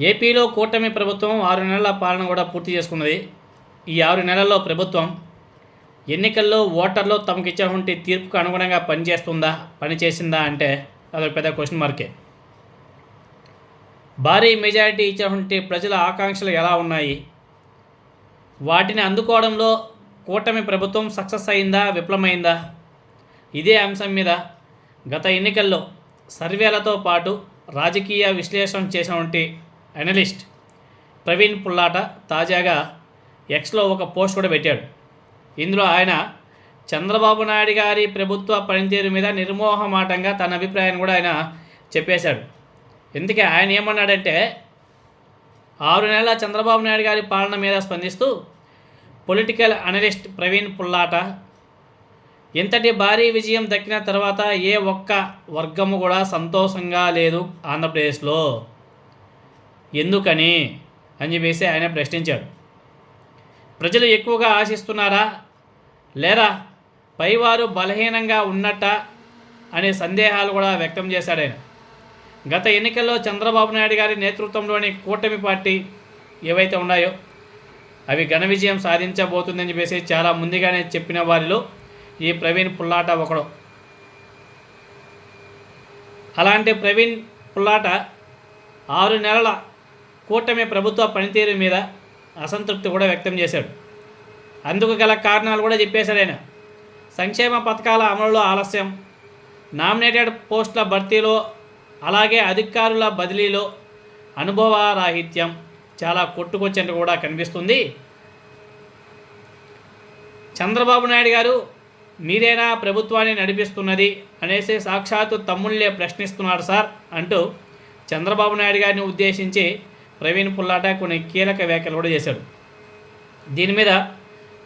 ఏపీలో కూటమి ప్రభుత్వం ఆరు నెలల పాలన కూడా పూర్తి చేసుకున్నది. ఈ ఆరు నెలల్లో ప్రభుత్వం ఎన్నికల్లో ఓటర్లు తమకు ఇచ్చినటువంటి తీర్పుకు అనుగుణంగా పనిచేస్తుందా పనిచేసిందా అంటే అదొక పెద్ద క్వశ్చన్ మార్కే. భారీ మెజారిటీ ఇచ్చినటువంటి ప్రజల ఆకాంక్షలు ఎలా ఉన్నాయి? వాటిని అందుకోవడంలో కూటమి ప్రభుత్వం సక్సెస్ అయిందా విఫలమైందా? ఇదే అంశం మీద గత ఎన్నికల్లో సర్వేలతో పాటు రాజకీయ విశ్లేషణ చేసినటువంటి అనలిస్ట్ ప్రవీణ్ పుల్లాట తాజాగా ఎక్స్లో ఒక పోస్ట్ కూడా పెట్టాడు. ఇందులో ఆయన చంద్రబాబు నాయుడు గారి ప్రభుత్వ పనితీరు మీద నిర్మోహమాటంగా తన అభిప్రాయాన్ని కూడా ఆయన చెప్పేశాడు. ఎందుకే ఆయన ఏమన్నాడంటే ఆరు నెలల చంద్రబాబు నాయుడు గారి పాలన మీద స్పందిస్తూ పొలిటికల్ అనలిస్ట్ ప్రవీణ్ పుల్లాట ఇంతటి భారీ విజయం దక్కిన తర్వాత ఏ ఒక్క వర్గము కూడా సంతోషంగా లేదు ఆంధ్రప్రదేశ్లో. ఎందుకని? అని చెప్పేసి ఆయన ప్రశ్నించాడు. ప్రజలు ఎక్కువగా ఆశిస్తున్నారా? లేరా? పైవారు బలహీనంగా ఉన్నట్ట అనే సందేహాలు కూడా వ్యక్తం చేశాడు ఆయన. గత ఎన్నికల్లో చంద్రబాబు నాయుడు గారి నేతృత్వంలోని కూటమి పార్టీ ఏవైతే ఉన్నాయో అవి ఘన విజయం సాధించబోతుందని చెప్పేసి చాలా ముందుగానే చెప్పిన వారిలో ఈ ప్రవీణ్ పుల్లాట ఒకడు. అలాంటి ప్రవీణ్ పుల్లాట ఆరు నెలల కూటమి ప్రభుత్వ పనితీరు మీద అసంతృప్తి కూడా వ్యక్తం చేశాడు. అందుకు గల కారణాలు కూడా చెప్పేశాడు ఆయన. సంక్షేమ పథకాల అమలులో ఆలస్యం నామినేటెడ్ పోస్టుల భర్తీలో అలాగే అధికారుల బదిలీలో అనుభవరాహిత్యం చాలా కొట్టుకొచ్చినట్టు కూడా కనిపిస్తుంది. చంద్రబాబు నాయుడు గారు మీరేనా ప్రభుత్వాన్ని నడిపిస్తున్నది అనేసి సాక్షాత్తు తమ్ముళ్ళే ప్రశ్నిస్తున్నారు సార్ అంటూ చంద్రబాబు నాయుడు గారిని ఉద్దేశించి ప్రవీణ్ పుల్లాట కొన్ని కీలక వ్యాఖ్యలు కూడా చేశాడు. దీని మీద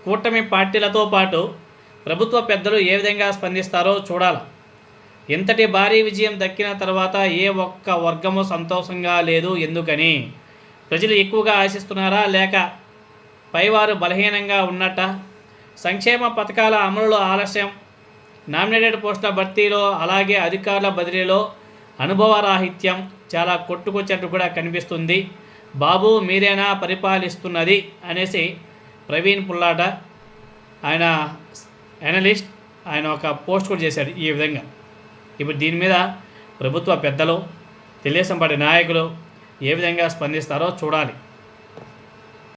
కూటమి పార్టీలతో పాటు ప్రభుత్వ పెద్దలు ఏ విధంగా స్పందిస్తారో చూడాలి. ఇంతటి భారీ విజయం దక్కిన తర్వాత ఏ ఒక్క వర్గము సంతోషంగా లేదు ఎందుకని? ప్రజలు ఎక్కువగా ఆశిస్తున్నారా లేక పైవారు బలహీనంగా ఉన్నట్ట? సంక్షేమ పథకాల అమలులో ఆలస్యం నామినేటెడ్ పోస్టుల భర్తీలో అలాగే అధికారుల బదిలీలో అనుభవరాహిత్యం చాలా కొట్టుకొచ్చినట్టు కూడా కనిపిస్తుంది. బాబు మీరేనా పరిపాలిస్తున్నది? అనేసి ప్రవీణ్ పుల్లాట ఆయన అనలిస్ట్ ఆయన ఒక పోస్ట్ కూడా చేశాడు ఈ విధంగా. ఇప్పుడు దీని మీద ప్రభుత్వ పెద్దలు తెలుగుదేశం పార్టీ నాయకులు ఏ విధంగా స్పందిస్తారో చూడాలి.